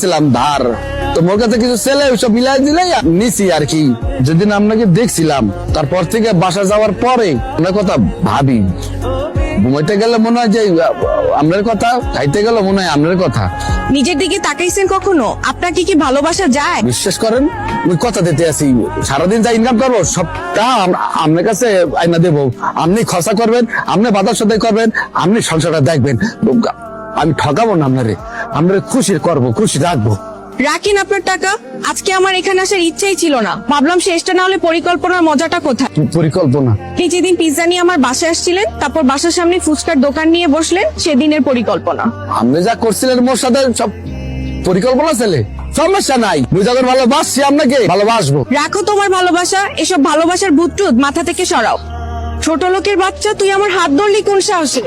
ছিলাম ধার। তো মোর কাছে কিছু ছেলে সব মিলাই দিলে নিছি আর কি। যেদিন আপনাকে দেখছিলাম তারপর থেকে বাসা যাওয়ার পরে আপনার কথা ভাবি। ঘুমাইতে গেলে মনে হয় যে আপনার কথা খাইতে গেলে মনে হয় আপনার কথা। নিজের দিকে তাকাইছেন কখনো? আপনাকে কি ভালোবাসা যায়? বিশ্বাস করেন ওই কথা দিতে আছি সারাদিন যা ইনকাম করব সবটা আপনার কাছে আইনা দেবো। আপনি খরচা করবেন আপনি বাজার সাথে করবেন আপনি সংসারটা দেখবেন। আমি ঠকাবো না আপনারে। আপনারে খুশি করব খুশি রাখব রাখেন আপনার টাকা? আজকে আমার এখানে আসার ইচ্ছেই ছিল না। ভাবলাম শেষটা না হলে পরিকল্পনার মজাটা কোথায়? পরিকল্পনা? আপনি যেদিন পিৎজা নিয়ে আমার বাসায় আসছিলেন তারপর বাসার সামনে ফুচকার দোকান নিয়ে বসলেন সেদিনের পরিকল্পনা। আপনি যা করছিলেন মোর সাথে সব পরিকল্পনা ছেলে সমস্যা নাই। মুই যখন ভালোবাসছি আপনাকে ভালোবাসবো। রাখো তোমার ভালোবাসা এসব ভালোবাসার ভূত মাথা থেকে সরাও। ছোট লোকের বাচ্চা তুই আমার হাত ধরলি কোন সাহসে?